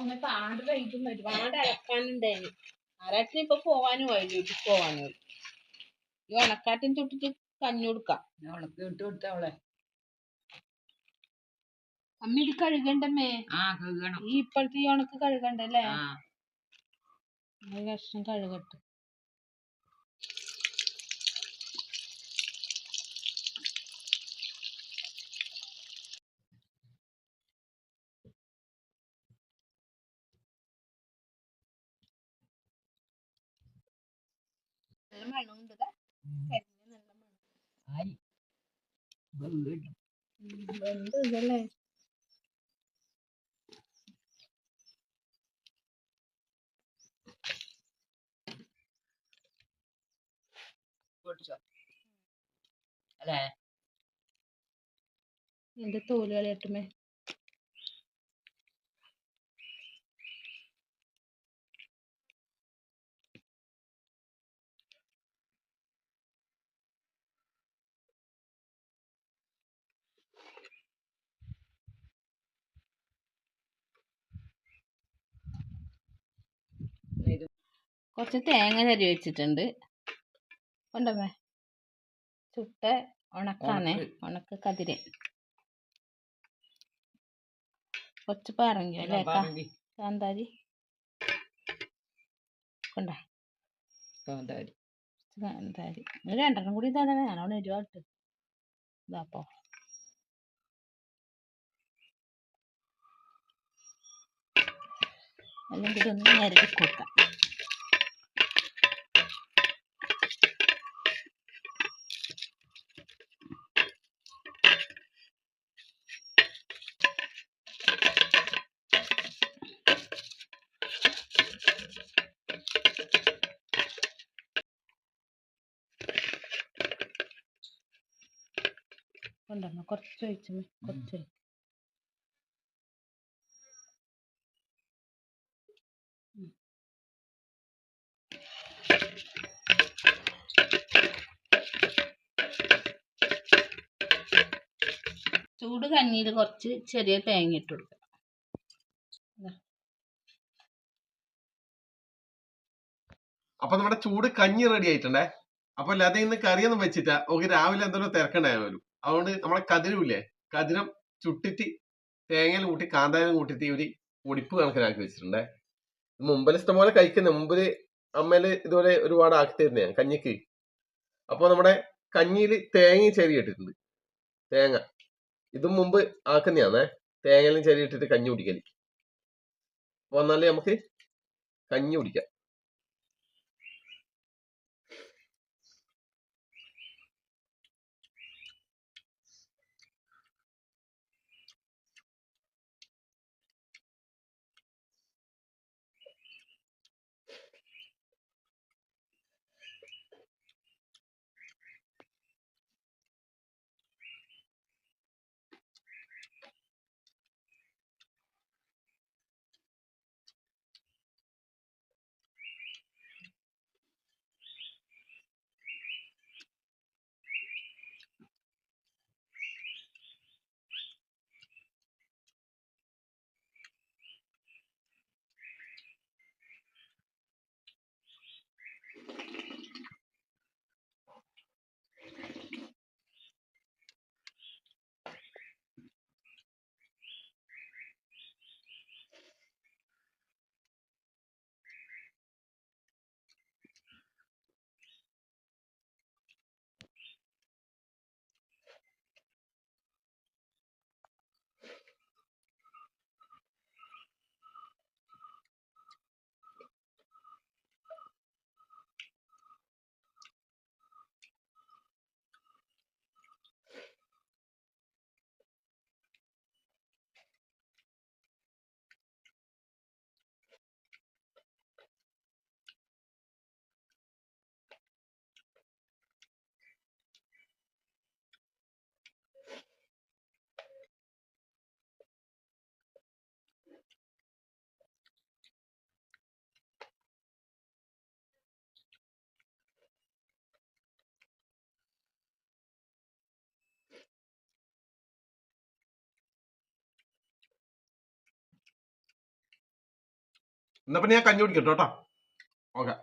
ഇന്നത്തെ ആട് വൈകുന്നു ഒരുപാട് അലക്കാനുണ്ടായി ആരാട്ടിന് ഇപ്പൊ പോവാനും ആയി വീട്ടിൽ പോവാനും. ആയി ഈ ഉണക്കാട്ടിൻ ചുട്ടിട്ട് കഞ്ഞി കൊടുക്കാം. വിട്ട അവളെ. അമ്മ ഇത് കഴുകണ്ടമ്മേ? ആ കഴുകണം. ഈ ഇപ്പോഴത്തെ ഈ ഉണക്ക് കഴുകണ്ടല്ലേ? കഷ്ണം കഴുകട്ടെ. നല്ല മണമുണ്ട്. കരിഞ്ഞ മണം. ഇതല്ലേ? എന്റെ തോൽ കളയട്ടുമേ ഇത് കുറച്ച് തേങ്ങ ചരി വെച്ചിട്ടുണ്ട്. ഉണ്ടമ്മേ? ചുട്ട ഉണക്കാണേ ഉണക്ക്. കതിര്. കുറച്ച് പറങ്കി അല്ലേ കാന്താരി. കൊണ്ട. കാന്താരി. കാന്താരി. ഒരു രണ്ടെണ്ണം കൂടി തന്നെ ഞാനവിടെ ഒരുപാട് ഇതാപ്പോ അല്ലെങ്കിൽ ഒന്ന് ഞെരടി കൊടുക്കാം. കൊണ്ടുവന്ന കുറച്ച് ഒഴിച്ചു കുറച്ച് ചൂട് കഞ്ഞിയിൽ കുറച്ച് ചെറിയ തേങ്ങ ഇട്ട് കൊടുക്കുക. അപ്പൊ നമ്മുടെ ചൂട് കഞ്ഞി റെഡി ആയിട്ടുണ്ടേ? അപ്പൊ ലത ഇന്ന് കറിയൊന്നും വെച്ചിട്ടാ ഓക്ക് രാവിലെ എന്തോ തിരക്കുണ്ടായാലും. അതുകൊണ്ട് നമ്മളെ കതിരുമില്ലേ കതിരം ചുട്ടിട്ട് തേങ്ങയിൽ കൂട്ടി കാന്താരം കൂട്ടിട്ട് ഒരു പൊടിപ്പ് കണക്കിനാക്കി വെച്ചിട്ടുണ്ടേ. മുമ്പിൽ ഇഷ്ടംപോലെ കഴിക്കുന്ന. മുമ്പിൽ അമ്മേൽ ഇതുപോലെ ഒരുപാട് ആക്കി തരുന്നേ കഞ്ഞിക്ക്. അപ്പൊ നമ്മുടെ കഞ്ഞിയിൽ തേങ്ങ ചെറിയിട്ടിട്ടുണ്ട് തേങ്ങ. ഇതും മുമ്പ് ആക്കുന്നതാണേ തേങ്ങയിലും ചെറിയിട്ടിട്ട് കഞ്ഞി കുടിക്കൽ. എന്നാലേ നമുക്ക് കഞ്ഞി കുടിക്കാം. എന്നാ പിന്നെ ഞാൻ കഞ്ഞി കുടിക്കട്ടോ കേട്ടോ. ഓക്കെ.